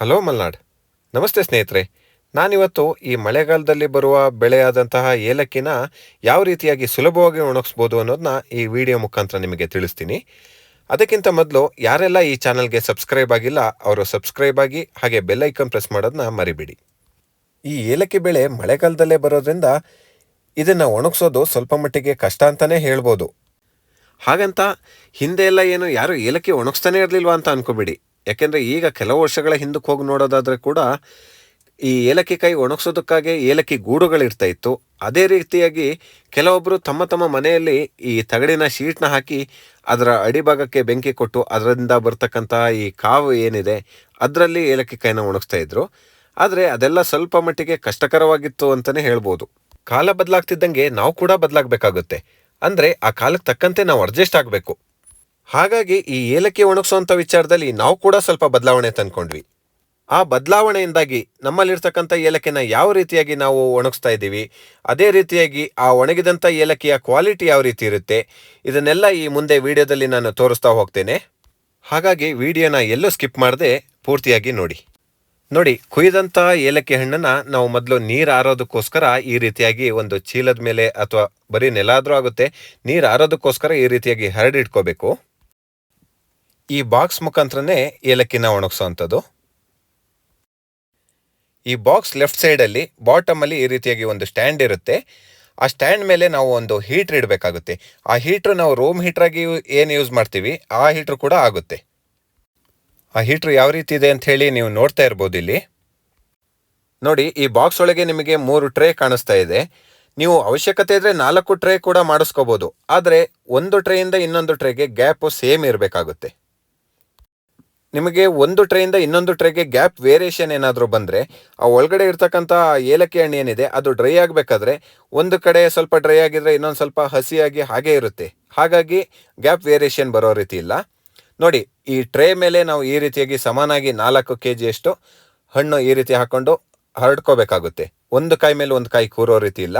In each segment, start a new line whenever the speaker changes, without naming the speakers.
Hello Malnad. ನಮಸ್ತೆ ಸ್ನೇಹಿತರೆ. ನಾನಿವತ್ತು ಈ ಮಳೆಗಾಲದಲ್ಲಿ ಬರುವ ಬೆಳೆಯಾದಂತಹ ಏಲಕ್ಕಿನ ಯಾವ ರೀತಿಯಾಗಿ ಸುಲಭವಾಗಿ ಒಣಗಿಸ್ಬೋದು ಅನ್ನೋದನ್ನ ಈ ವಿಡಿಯೋ ಮುಖಾಂತರ ನಿಮಗೆ ತಿಳಿಸ್ತೀನಿ. ಅದಕ್ಕಿಂತ ಮೊದಲು ಯಾರೆಲ್ಲ ಈ ಚಾನಲ್ಗೆ ಸಬ್ಸ್ಕ್ರೈಬ್ ಆಗಿಲ್ಲ, ಅವರು ಸಬ್ಸ್ಕ್ರೈಬ್ ಆಗಿ ಹಾಗೆ ಬೆಲ್ ಐಕನ್ ಪ್ರೆಸ್ ಮಾಡೋದನ್ನ ಮರಿಬೇಡಿ. ಈ ಏಲಕ್ಕಿ ಬೆಳೆ ಮಳೆಗಾಲದಲ್ಲೇ ಬರೋದ್ರಿಂದ ಇದನ್ನು ಒಣಗಿಸೋದು ಸ್ವಲ್ಪ ಮಟ್ಟಿಗೆ ಕಷ್ಟ ಅಂತಲೇ ಹೇಳ್ಬೋದು. ಹಾಗಂತ ಹಿಂದೆ ಎಲ್ಲ ಏನು ಯಾರು ಏಲಕ್ಕಿ ಒಣಗಿಸ್ತಾನೆ ಇರಲಿಲ್ವಾ ಅಂತ ಅನ್ಕೋಬೇಡಿ. ಯಾಕೆಂದರೆ ಈಗ ಕೆಲವು ವರ್ಷಗಳ ಹಿಂದಕ್ಕೆ ಹೋಗಿ ನೋಡೋದಾದರೆ ಕೂಡ ಈ ಏಲಕ್ಕಿ ಕಾಯಿ ಒಣಗಿಸೋದಕ್ಕಾಗಿ ಏಲಕ್ಕಿ ಗೂಡುಗಳಿರ್ತಾ ಇತ್ತು. ಅದೇ ರೀತಿಯಾಗಿ ಕೆಲವೊಬ್ಬರು ತಮ್ಮ ತಮ್ಮ ಮನೆಯಲ್ಲಿ ಈ ತಗಡಿನ ಶೀಟ್ನ ಹಾಕಿ ಅದರ ಅಡಿಭಾಗಕ್ಕೆ ಬೆಂಕಿ ಕೊಟ್ಟು ಅದರಿಂದ ಬರ್ತಕ್ಕಂತಹ ಈ ಕಾವು ಏನಿದೆ, ಅದರಲ್ಲಿ ಏಲಕ್ಕಿ ಕಾಯಿನ ಒಣಗಿಸ್ತಾ ಇದ್ರು. ಆದರೆ ಅದೆಲ್ಲ ಸ್ವಲ್ಪ ಮಟ್ಟಿಗೆ ಕಷ್ಟಕರವಾಗಿತ್ತು ಅಂತಲೇ ಹೇಳ್ಬೋದು. ಕಾಲ ಬದಲಾಗ್ತಿದ್ದಂಗೆ ನಾವು ಕೂಡ ಬದಲಾಗಬೇಕಾಗುತ್ತೆ. ಅಂದರೆ ಆ ಕಾಲಕ್ಕೆ ತಕ್ಕಂತೆ ನಾವು ಅಡ್ಜಸ್ಟ್ ಆಗಬೇಕು. ಹಾಗಾಗಿ ಈ ಏಲಕ್ಕಿ ಒಣಗಿಸುವಂಥ ವಿಚಾರದಲ್ಲಿ ನಾವು ಕೂಡ ಸ್ವಲ್ಪ ಬದಲಾವಣೆ ತಂದ್ಕೊಂಡ್ವಿ. ಆ ಬದಲಾವಣೆಯಿಂದಾಗಿ ನಮ್ಮಲ್ಲಿರ್ತಕ್ಕಂಥ ಏಲಕ್ಕಿನ ಯಾವ ರೀತಿಯಾಗಿ ನಾವು ಒಣಗಿಸ್ತಾ ಇದ್ದೀವಿ, ಅದೇ ರೀತಿಯಾಗಿ ಆ ಒಣಗಿದಂಥ ಏಲಕ್ಕಿಯ ಕ್ವಾಲಿಟಿ ಯಾವ ರೀತಿ ಇರುತ್ತೆ, ಇದನ್ನೆಲ್ಲ ಈ ಮುಂದೆ ವಿಡಿಯೋದಲ್ಲಿ ನಾನು ತೋರಿಸ್ತಾ ಹೋಗ್ತೇನೆ. ಹಾಗಾಗಿ ವಿಡಿಯೋನ ಎಲ್ಲೂ ಸ್ಕಿಪ್ ಮಾಡದೆ ಪೂರ್ತಿಯಾಗಿ ನೋಡಿ. ನೋಡಿ, ಕುಯ್ದಂಥ ಏಲಕ್ಕಿ ಹಣ್ಣನ್ನು ನಾವು ಮೊದಲು ನೀರು ಆರೋದಕ್ಕೋಸ್ಕರ ಈ ರೀತಿಯಾಗಿ ಒಂದು ಚೀಲದ ಮೇಲೆ ಅಥವಾ ಬರೀ ನೆಲ ಆಗುತ್ತೆ, ನೀರು ಆರೋದಕ್ಕೋಸ್ಕರ ಈ ರೀತಿಯಾಗಿ ಹರಡಿಟ್ಕೋಬೇಕು. ಈ ಬಾಕ್ಸ್ ಮುಖಾಂತರನೇ ಏಲಕ್ಕಿನ ಒಣಗಿಸುವಂಥದ್ದು ಈ ಬಾಕ್ಸ್ ಲೆಫ್ಟ್ ಸೈಡಲ್ಲಿ ಬಾಟಮಲ್ಲಿ ಈ ರೀತಿಯಾಗಿ ಒಂದು ಸ್ಟ್ಯಾಂಡ್ ಇರುತ್ತೆ. ಆ ಸ್ಟ್ಯಾಂಡ್ ಮೇಲೆ ನಾವು ಒಂದು ಹೀಟ್ರ್ ಇಡಬೇಕಾಗುತ್ತೆ. ಆ ಹೀಟ್ರ್ ನಾವು ರೂಮ್ ಹೀಟ್ರಾಗಿ ಏನು ಯೂಸ್ ಮಾಡ್ತೀವಿ, ಆ ಹೀಟ್ರ್ ಕೂಡ ಆಗುತ್ತೆ. ಆ ಹೀಟ್ರ್ ಯಾವ ರೀತಿ ಇದೆ ಅಂತ ಹೇಳಿ ನೀವು ನೋಡ್ತಾ ಇರ್ಬೋದು ಇಲ್ಲಿ. ನೋಡಿ, ಈ ಬಾಕ್ಸ್ ಒಳಗೆ ನಿಮಗೆ ಮೂರು ಟ್ರೇ ಕಾಣಿಸ್ತಾ ಇದೆ. ನೀವು ಅವಶ್ಯಕತೆ ಇದ್ದರೆ ನಾಲ್ಕು ಟ್ರೇ ಕೂಡ ಮಾಡಿಸ್ಕೋಬೋದು. ಆದರೆ ಒಂದು ಟ್ರೇಯಿಂದ ಇನ್ನೊಂದು ಟ್ರೇಗೆ ಗ್ಯಾಪು ಸೇಮ್ ಇರಬೇಕಾಗುತ್ತೆ. ನಿಮಗೆ ಒಂದು ಟ್ರೇಯಿಂದ ಇನ್ನೊಂದು ಟ್ರೇಗೆ ಗ್ಯಾಪ್ ವೇರಿಯೇಷನ್ ಏನಾದರೂ ಬಂದರೆ, ಆ ಒಳಗಡೆ ಇರ್ತಕ್ಕಂಥ ಏಲಕ್ಕಿ ಹಣ್ಣು ಏನಿದೆ, ಅದು ಡ್ರೈ ಆಗಬೇಕಾದ್ರೆ ಒಂದು ಕಡೆ ಸ್ವಲ್ಪ ಡ್ರೈ ಆಗಿದ್ರೆ ಇನ್ನೊಂದು ಸ್ವಲ್ಪ ಹಸಿಯಾಗಿ ಹಾಗೇ ಇರುತ್ತೆ. ಹಾಗಾಗಿ ಗ್ಯಾಪ್ ವೇರಿಯೇಷನ್ ಬರೋ ರೀತಿ ಇಲ್ಲ. ನೋಡಿ, ಈ ಟ್ರೇ ಮೇಲೆ ನಾವು ಈ ರೀತಿಯಾಗಿ ಸಮಾನಾಗಿ ನಾಲ್ಕು ಕೆ ಜಿಯಷ್ಟು ಹಣ್ಣು ಈ ರೀತಿ ಹಾಕ್ಕೊಂಡು ಹರಡ್ಕೋಬೇಕಾಗುತ್ತೆ. ಒಂದು ಕಾಯಿ ಮೇಲೆ ಒಂದು ಕಾಯಿ ಕೂರೋ ರೀತಿ ಇಲ್ಲ.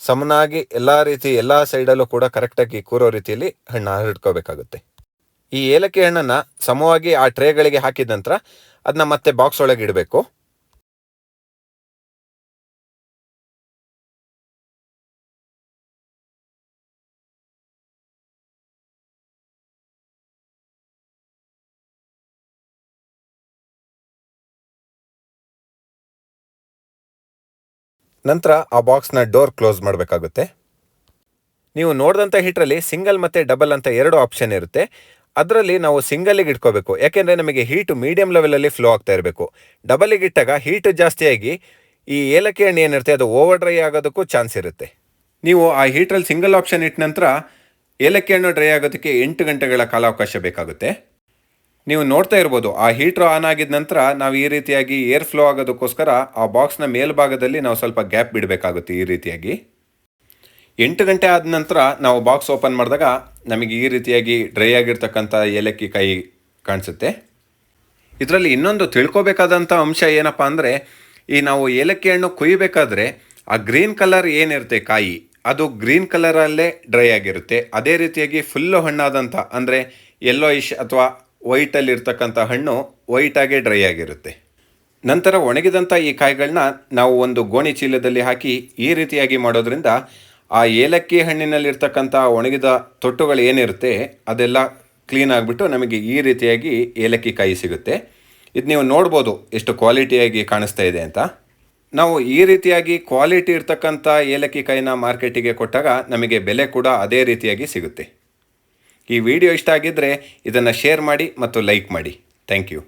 ಸಮನಾಗಿ ಎಲ್ಲ ರೀತಿ ಎಲ್ಲ ಸೈಡಲ್ಲೂ ಕೂಡ ಕರೆಕ್ಟಾಗಿ ಕೂರೋ ರೀತಿಯಲ್ಲಿ ಹಣ್ಣು ಹರಡ್ಕೋಬೇಕಾಗುತ್ತೆ. ಈ ಏಲಕ್ಕಿ ಹಣ್ಣನ್ನ ಸಮವಾಗಿ ಆ ಟ್ರೇಗಳಿಗೆ ಹಾಕಿದ ನಂತರ ಅದನ್ನ ಮತ್ತೆ ಬಾಕ್ಸ್ ಒಳಗೆ ಇಡಬೇಕು. ನಂತರ ಆ ಬಾಕ್ಸ್ನ ಡೋರ್ ಕ್ಲೋಸ್ ಮಾಡಬೇಕಾಗುತ್ತೆ. ನೀವು ನೋಡಿದಂಥ ಹೀಟ್ರಲ್ಲಿ ಸಿಂಗಲ್ ಮತ್ತು ಡಬಲ್ ಅಂತ ಎರಡು ಆಪ್ಷನ್ ಇರುತ್ತೆ. ಅದರಲ್ಲಿ ನಾವು ಸಿಂಗಲಿಗೆ ಇಟ್ಕೋಬೇಕು. ಯಾಕೆಂದರೆ ನಮಗೆ ಹೀಟು ಮೀಡಿಯಂ ಲೆವೆಲಲ್ಲಿ ಫ್ಲೋ ಆಗ್ತಾ ಇರಬೇಕು. ಡಬಲಿಗೆ ಇಟ್ಟಾಗ ಹೀಟು ಜಾಸ್ತಿಯಾಗಿ ಈ ಏಲಕ್ಕಿ ಎಣ್ಣೆ ಏನಿರುತ್ತೆ ಅದು ಓವರ್ ಡ್ರೈ ಆಗೋದಕ್ಕೂ ಚಾನ್ಸ್ ಇರುತ್ತೆ. ನೀವು ಆ ಹೀಟ್ರಲ್ಲಿ ಸಿಂಗಲ್ ಆಪ್ಷನ್ ಇಟ್ಟ ನಂತರ ಏಲಕ್ಕಿ ಹಣ್ಣು ಡ್ರೈ ಆಗೋದಕ್ಕೆ ಎಂಟು ಗಂಟೆಗಳ ಕಾಲಾವಕಾಶ ಬೇಕಾಗುತ್ತೆ. ನೀವು ನೋಡ್ತಾ ಇರ್ಬೋದು, ಆ ಹೀಟ್ರು ಆನ್ ಆಗಿದ ನಂತರ ನಾವು ಈ ರೀತಿಯಾಗಿ ಏರ್ ಫ್ಲೋ ಆಗೋದಕ್ಕೋಸ್ಕರ ಆ ಬಾಕ್ಸ್ನ ಮೇಲ್ಭಾಗದಲ್ಲಿ ನಾವು ಸ್ವಲ್ಪ ಗ್ಯಾಪ್ ಬಿಡಬೇಕಾಗುತ್ತೆ ಈ ರೀತಿಯಾಗಿ. ಎಂಟು ಗಂಟೆ ಆದ ನಂತರ ನಾವು ಬಾಕ್ಸ್ ಓಪನ್ ಮಾಡಿದಾಗ ನಮಗೆ ಈ ರೀತಿಯಾಗಿ ಡ್ರೈ ಆಗಿರ್ತಕ್ಕಂಥ ಏಲಕ್ಕಿ ಕಾಯಿ ಕಾಣಿಸುತ್ತೆ. ಇದರಲ್ಲಿ ಇನ್ನೊಂದು ತಿಳ್ಕೊಬೇಕಾದಂಥ ಅಂಶ ಏನಪ್ಪ ಅಂದರೆ, ಈ ನಾವು ಏಲಕ್ಕಿ ಹಣ್ಣು ಕುಯ್ಯಬೇಕಾದ್ರೆ ಆ ಗ್ರೀನ್ ಕಲರ್ ಏನಿರುತ್ತೆ ಕಾಯಿ, ಅದು ಗ್ರೀನ್ ಕಲರಲ್ಲೇ ಡ್ರೈ ಆಗಿರುತ್ತೆ. ಅದೇ ರೀತಿಯಾಗಿ ಫುಲ್ಲು ಹಣ್ಣಾದಂಥ ಅಂದರೆ ಯೆಲ್ಲೋ ಇಶ್ ಅಥವಾ ವೈಟಲ್ಲಿರ್ತಕ್ಕಂಥ ಹಣ್ಣು ವೈಟಾಗೆ ಡ್ರೈ ಆಗಿರುತ್ತೆ. ನಂತರ ಒಣಗಿದಂಥ ಈ ಕಾಯಿಗಳನ್ನ ನಾವು ಒಂದು ಗೋಣಿ ಚೀಲದಲ್ಲಿ ಹಾಕಿ ಈ ರೀತಿಯಾಗಿ ಮಾಡೋದ್ರಿಂದ ಆ ಏಲಕ್ಕಿ ಹಣ್ಣಿನಲ್ಲಿರ್ತಕ್ಕಂಥ ಒಣಗಿದ ತೊಟ್ಟುಗಳು ಏನಿರುತ್ತೆ, ಅದೆಲ್ಲ ಕ್ಲೀನ್ ಆಗಿಬಿಟ್ಟು ನಮಗೆ ಈ ರೀತಿಯಾಗಿ ಏಲಕ್ಕಿ ಕಾಯಿ ಸಿಗುತ್ತೆ. ಇದು ನೀವು ನೋಡ್ಬೋದು ಎಷ್ಟು ಕ್ವಾಲಿಟಿಯಾಗಿ ಕಾಣಿಸ್ತಾ ಇದೆ ಅಂತ. ನಾವು ಈ ರೀತಿಯಾಗಿ ಕ್ವಾಲಿಟಿ ಇರ್ತಕ್ಕಂಥ ಏಲಕ್ಕಿ ಕಾಯಿನ ಮಾರ್ಕೆಟಿಗೆ ಕೊಟ್ಟಾಗ ನಮಗೆ ಬೆಲೆ ಕೂಡ ಅದೇ ರೀತಿಯಾಗಿ ಸಿಗುತ್ತೆ. ಈ ವಿಡಿಯೋ ಇಷ್ಟ ಆಗಿದ್ದರೆ ಇದನ್ನು ಶೇರ್ ಮಾಡಿ ಮತ್ತು ಲೈಕ್ ಮಾಡಿ. Thank you.